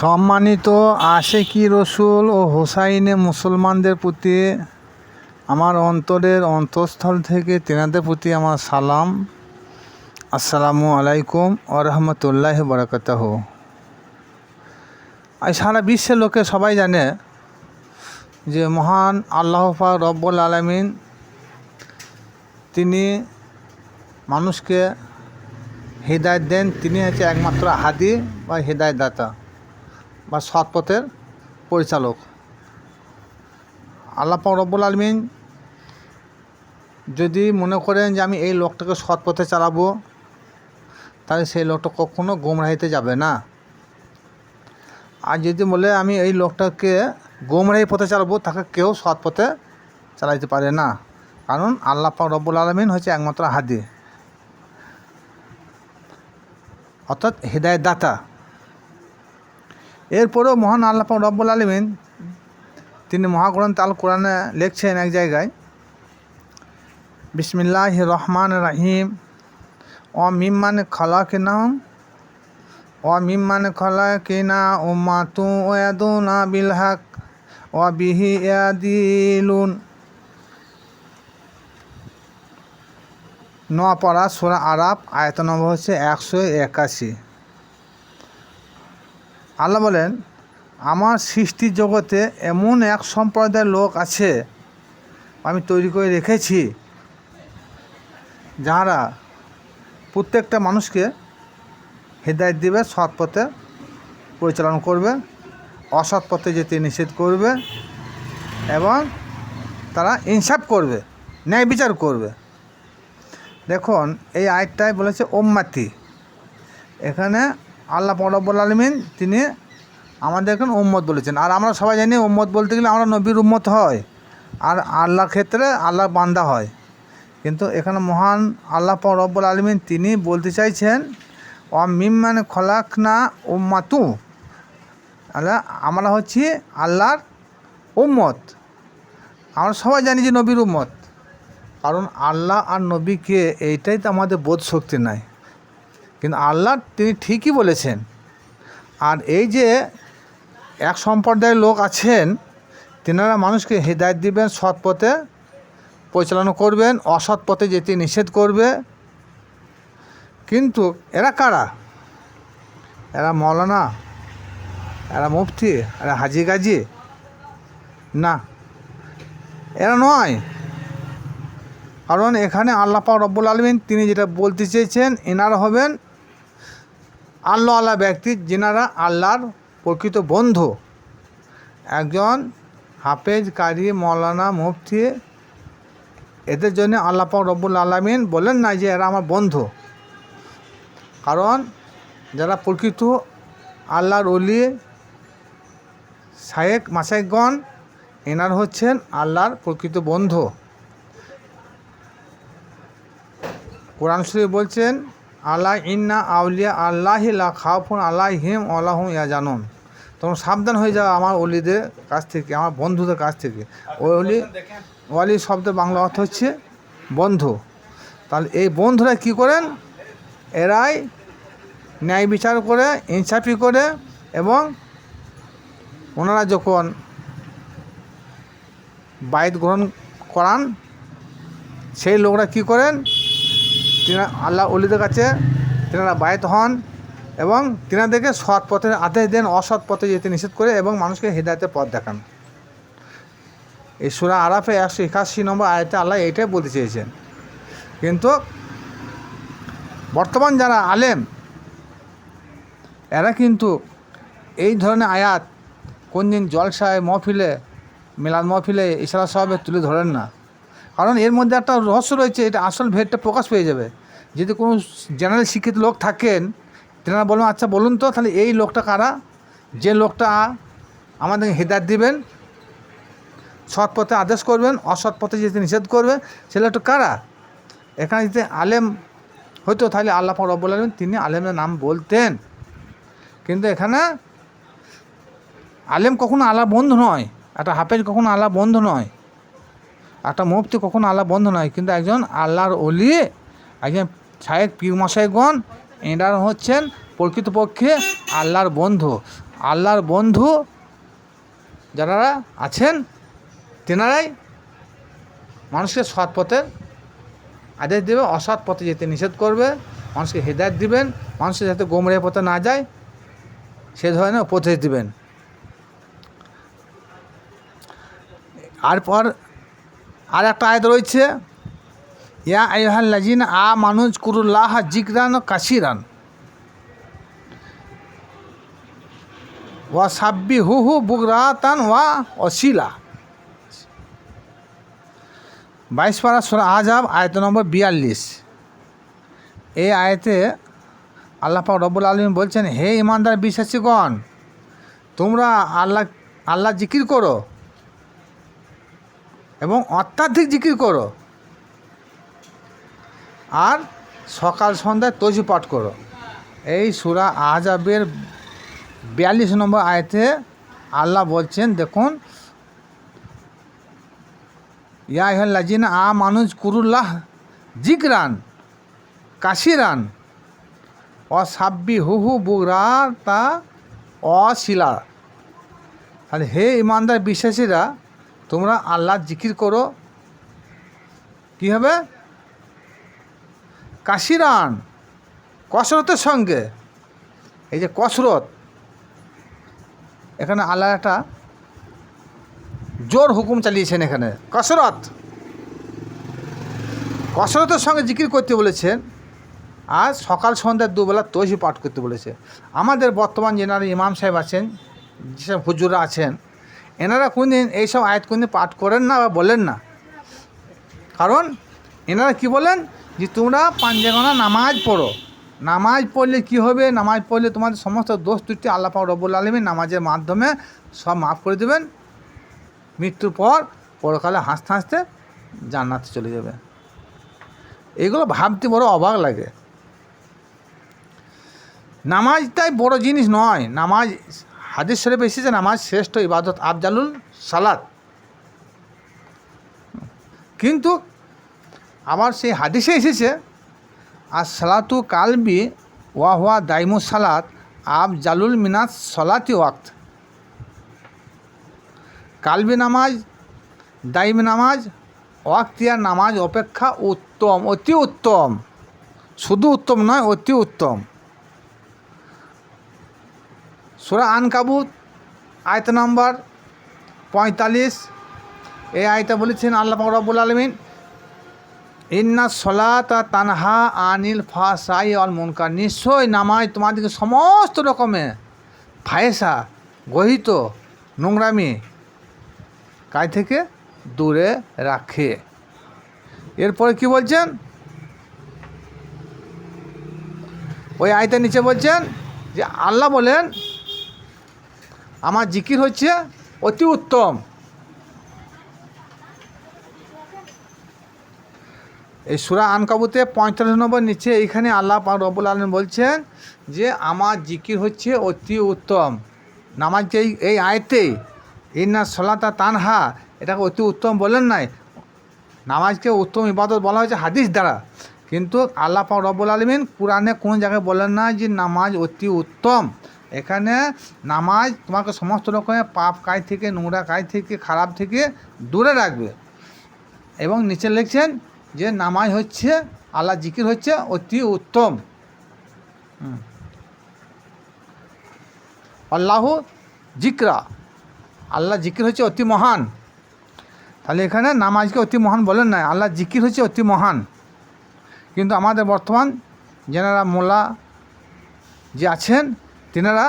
সম্মানিত আশেকি রসুল ও হোসাইনে মুসলমানদের প্রতি আমার অন্তরের অন্তঃস্থল থেকে তেনাদের প্রতি আমার সালাম। আসসালামু আলাইকুম ও রহমতুল্লাহ বরকতাহ। আজ সারা বিশ্বের লোকে সবাই জানে যে মহান আল্লাহ পাক রব্বুল আলমিন তিনি মানুষকে হৃদায়ত দেন। তিনি হচ্ছে একমাত্র হাদি বা হৃদায়ত দাতা বা সৎপথের পরিচালক। আল্লাহ রব্বুল আলমিন যদি মনে করেন যে আমি এই লোকটাকে সৎ পথে চালাবো, তাহলে সেই লোকটা কখনো গোমরাহিতে যাবে না। আর যদি বলে আমি এই লোকটাকে গোমরাহি পথে চালাবো, তাকে কেউ সৎ পথে চালাইতে পারে না। কারণ আল্লাহ রব্বুল আলমিন হচ্ছে একমাত্র হাদি। অর্থাৎ হৃদায়ত দাতা এরপরেও মহান আল্লাহ রব্বুল আলমিন তিনি মহাগ্রন্থ আল কোরআনে লিখছেন এক জায়গায় বিসমিল্লাহ রহমান রাহিম, ও মিম্মান খলা কিনাম ও মিম্মান খলা কিনা ও মাতু ওয়াদুনা বিলহাক, ও বিহি ইয়াদিলুন। নোয়াপাড়া সোরা আরাব আয়ত নম্বর হচ্ছে একশো একাশি। আল্লাহ বলেন, আমার সৃষ্টির জগতে এমন এক সম্প্রদায়ের লোক আছে আমি তৈরি করে রেখেছি, যারা প্রত্যেকটা মানুষকে হৃদায়ত দিবে, সৎ পথে পরিচালনা করবে, অসৎ পথে যেতে নিষেধ করবে এবং তারা ইনসাফ করবে, ন্যায় বিচার করবে। দেখুন, এই আয়টায় বলেছে ওম্মাতি এখানে আল্লাহ পরবুল আলমিন তিনি আমাদের এখন উম্মত বলেছেন। আর আমরা সবাই জানি উম্মত বলতে গেলে আমরা নবীর উম্মত হয়। আর আল্লাহর ক্ষেত্রে আল্লাহর বান্দা হয়। কিন্তু এখানে মহান আল্লাহ রব্বুল আলমিন তিনি বলতে চাইছেন ও মিম্মান খলাক না উম্মাতু। আল্লাহ, আমরা হচ্ছি আল্লাহর উম্মত। আমরা সবাই জানি যে নবীর উম্মত। কারণ আল্লাহ আর নবীকে এইটাই তো আমাদের বোধ শক্তি নাই। কিন্তু আল্লাহ তিনি ঠিকই বলেছেন। আর এই যে এক সম্প্রদায়ের লোক আছেন, তেনারা মানুষকে হৃদায়ত দিবেন, সৎ পথে পরিচালনা করবেন, অসৎ পথে যেতে নিষেধ করবে। কিন্তু এরা কারা? এরা মৌলানা, এরা মুফতি, এরা হাজি গাজি? না, এরা নয়। কারণ এখানে আল্লাহ পাক রব্বুল আলমিন তিনি যেটা বলতে চেয়েছেন এনারা হবেন আল্লাহ আল্লাহ ব্যক্তি যেনারা আল্লাহর প্রকৃত বন্ধু। একজন হাফেজ কারি মৌলানা মুফতি, এদের জন্য আল্লাহ পাক রব্বুল আলমিন বলেন না যে এরা আমার বন্ধু। কারণ যারা প্রকৃত আল্লাহর অলি শায়েক মাসাইকগণ এনার হচ্ছেন আল্লাহর প্রকৃত বন্ধু। কোরআন শরীফ বলছেন আল্লাহ ইন্না আউলিয়া আল্লাহিলা খাওফুন আল্লাহ হিম আল্লাহ ইয়া জানুন তোমরা সাবধান হয়ে যাও আমার অলিদের কাছ থেকে, আমার বন্ধুদের কাছ থেকে। ওই অলি অলি শব্দের বাংলা অর্থ হচ্ছে বন্ধু। তাহলে এই বন্ধুরা কি করেন? এরাই ন্যায় বিচার করে, ইনসাফি করে এবং ওনারা যখন বাইত গ্রহণ করান, সেই লোকরা কি করেন? তিনা আল্লাহ অলিদের কাছে তেনারা বায়ত হন এবং তিনাদেরকে সৎ পথে আদেশ দেন, অসৎ পথে যেতে নিষেধ করে এবং মানুষকে হৃদায়তের পথ দেখান। এই সুরা আরাফে একশো একাশি নম্বর আয়তে আল্লাহ এইটাই বলতে চেয়েছেন। কিন্তু বর্তমান যারা আলেম, এরা কিন্তু এই ধরনের আয়াত কোন দিন জলসায় মহফিলে, মিলাদ মহফিলে ইশারা সাহেবে তুলে ধরেন না। কারণ এর মধ্যে একটা রহস্য রয়েছে, এটা আসল ভেদটা প্রকাশ পেয়ে যাবে। যদি কোনো জেনারেল শিক্ষিত লোক থাকেন, তেনারা বলবেন আচ্ছা বলুন তো, তাহলে এই লোকটা কারা? যে লোকটা আমাদের হেদায়ত দিবেন, সৎ পথে আদেশ করবেন, অসৎ পথে যেতে নিষেধ করবে, সে লোকটা কারা? এখানে যদি আলেম হইতো, তাহলে আল্লাহ রব্বুল আলম তিনি আলেমের নাম বলতেন। কিন্তু এখানে আলেম কখনো আল্লাহ বন্ধু নয়, একটা হাফেজ কখনো আলা বন্ধু নয়। একটা মুফতি কখনো আল্লাহ বন্ধ নয়, কিন্তু একজন আল্লাহর অলি একজন ছায়েক পীর মশাইগণ, এনারা হচ্ছেন প্রকৃতপক্ষে আল্লাহর বন্ধু। আল্লাহর বন্ধু যারা আছেন, তেনারাই মানুষকে সৎ পথে আদেশ দেবে, অসৎ পথে যেতে নিষেধ করবে, মানুষকে হেদায়ত দিবেন মানুষকে যাতে গোমরে পথে না যায়, সে ধরনের উপদেশ দিবেন। আরপর আর একটা আয়াত রয়েছে, ইয়া লাজিন আ মানুষ কুরুল্লাহ জিকরান কাশিরান ওয়া সাব্বি হু হু বুগরাতান ওয়া অশিলা বাইশ পারা সোরা আজাব আয়ত নম্বর বিয়াল্লিশ। এই আয়তে আল্লাহ পাক রব্বুল আলম বলছেন, হে ইমানদার বিশ্বাসীগণ, তোমরা আল্লাহ আল্লাহ জিকির করো এবং অত্যাধিক জিকির করো। আর সকাল সন্ধ্যায় তজি পাঠ করো। এই সুরা আজাবের বিয়াল্লিশ নম্বর আয়তে আল্লাহ বলছেন, দেখুন ইয়াহিন আ মানুষ কুরুল্লাহ জিকরান কাশিরান অসাব্বি হুহু বুগরা তা অশিলা তাহলে হে ইমানদার বিশ্বাসীরা তোমরা আল্লাহ জিকির করো। কী হবে? কাশিরান, কসরতের সঙ্গে। এই যে কসরত, এখানে আল্লাহ একটা জোর হুকুম চালিয়েছেন এখানে। কসরত, কসরতের সঙ্গে জিকির করতে বলেছেন। আর সকাল সন্ধ্যার দুবেলা তৈহি পাঠ করতে বলেছে। আমাদের বর্তমান যেনারা ইমাম সাহেব আছেন যেসব হুজুরা আছেন এনারা কোনদিন এইসব আয়াত কোনদিন পাঠ করেন না বা বলেন না। কারণ এনারা কি বলেন? যে তোমরা পাঞ্জেগনা নামাজ পড়ো। নামাজ পড়লে কি হবে? নামাজ পড়লে তোমাদের সমস্ত দোষ ত্রুটি আল্লাহ পাক রব্বুল আলমী নামাজের মাধ্যমে সব মাফ করে দেবেন। মৃত্যুর পর পরকালে হাসতে হাসতে জান্নাতে চলে যাবে। এগুলো ভাবতে বড় অবাক লাগে। নামাজটাই বড় জিনিস নয়। নামাজ হাদিস শরীফ এসেছে নামাজ শ্রেষ্ঠ ইবাদত আফজালুল সালাত। কিন্তু আবার সেই হাদিসে এসেছে আর সালাতু কালবি ওয়া হুয়া দাইমু সালাত আব জালুল মিনাস সলাতি ওয়াক্ত। কালবি নামাজ, দাইম নামাজ, ওয়াক্তিয়ার নামাজ অপেক্ষা উত্তম, অতি উত্তম। শুধু উত্তম নয়, অতি উত্তম। সুরা আন কাবুত আয়ত নম্বর পঁয়তাল্লিশ। এই আয়তা বলেছেন আল্লাহ রব্বুল আলমিন, ইন্না সলাতা তানহা আনিল ফাসাই অল মুনকার। নিশ্চয় নামাজ তোমাদেরকে সমস্ত রকমের ফায়েসা, গহিত, নোংরামি কাজ থেকে দূরে রাখে। এরপরে কি বলছেন? ওই আয়তার নিচে বলছেন যে আল্লাহ বলেন আমার জিকির হচ্ছে অতি উত্তম। এই সুরা আনকাবুতে পঁয়তাল্লিশ নম্বর নিচে এইখানে আল্লাহ পাক রব্বুল আলম বলছেন যে, আমার জিকির হচ্ছে অতি উত্তম। নামাজকে এই এই আয়তেই ইন্না সলাতা তানহা, এটাকে অতি উত্তম বলেন নাই। নামাজকে উত্তম ইবাদত বলা হয়েছে হাদিস দ্বারা। কিন্তু আল্লাহ পাক রব্বুল আলমিন কোরআনে কোনো জায়গায় বলেন না যে, নামাজ অতি উত্তম। এখানে নামাজ তোমাকে সমস্ত রকমের পাপ কাজ থেকে, নোংরা কাজ থেকে, খারাপ থেকে দূরে রাখবে। এবং নিচে লিখছেন যে নামাজ হচ্ছে আল্লাহ জিকির হচ্ছে অতি উত্তম। আল্লাহ জিকরা। আল্লাহ জিকির হচ্ছে অতি মহান। তাহলে এখানে নামাজকে অতি মহান বলেন না আল্লাহ জিকির হচ্ছে অতি মহান। কিন্তু আমাদের বর্তমান যেনারা মোল্লা যে আছেন তেনারা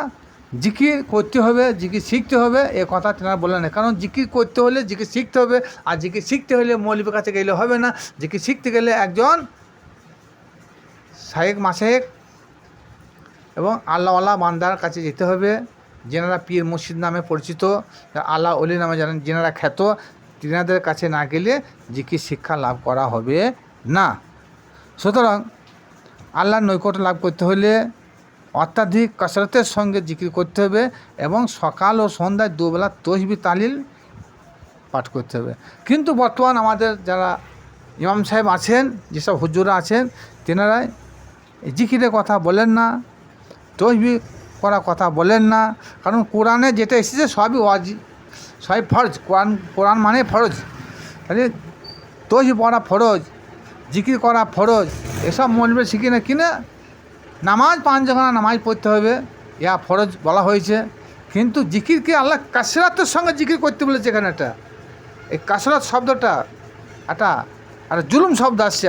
জিকির করতে হবে, জিকির শিখতে হবে, এ কথা তেনারা বললেন না। কারণ জিকির করতে হলে জিকির শিখতে হবে, আর জিকির শিখতে হলে মৌলবীর কাছে গেলে হবে না। জিকির শিখতে গেলে একজন শায়েক মাসেক এবং আল্লাহ আল্লাহওয়ালা বান্দার কাছে যেতে হবে। যেনারা পীর মসজিদ নামে পরিচিত, আল্লাহ অলি নামে জানেন, যেনারা খ্যাত, তিনাদের কাছে না গেলে জিকির শিক্ষা লাভ করা হবে না। সুতরাং আল্লাহর নৈকট্য লাভ করতে হলে অত্যাধিক কসরতের সঙ্গে জিকির করতে হবে এবং সকাল ও সন্ধ্যায় দুবেলা তসবি তালিল পাঠ করতে হবে। কিন্তু বর্তমান আমাদের যারা ইমাম সাহেব আছেন, যেসব হুজুরা আছেন তেনারা এই জিকিরের কথা বলেন না, তসবি করা কথা বলেন না। কারণ কোরআনে যেটা এসেছে সবই ওয়াজি, সবই ফরজ। কোরআন কোরআন মানে ফরজ। তাহলে তৈজ পড়া ফরজ, জিকির করা ফরজ, এসব মলবে শিখি না কিনা নামাজ পাঁচ যখন নামাজ পড়তে হবে, ইয়া ফরজ বলা হয়েছে। কিন্তু জিকিরকে আল্লাহ কাসরাতের সঙ্গে জিকির করতে বলেছে এখানে একটা। এই কাসরাত শব্দটা একটা একটা জুলুম শব্দ আসছে।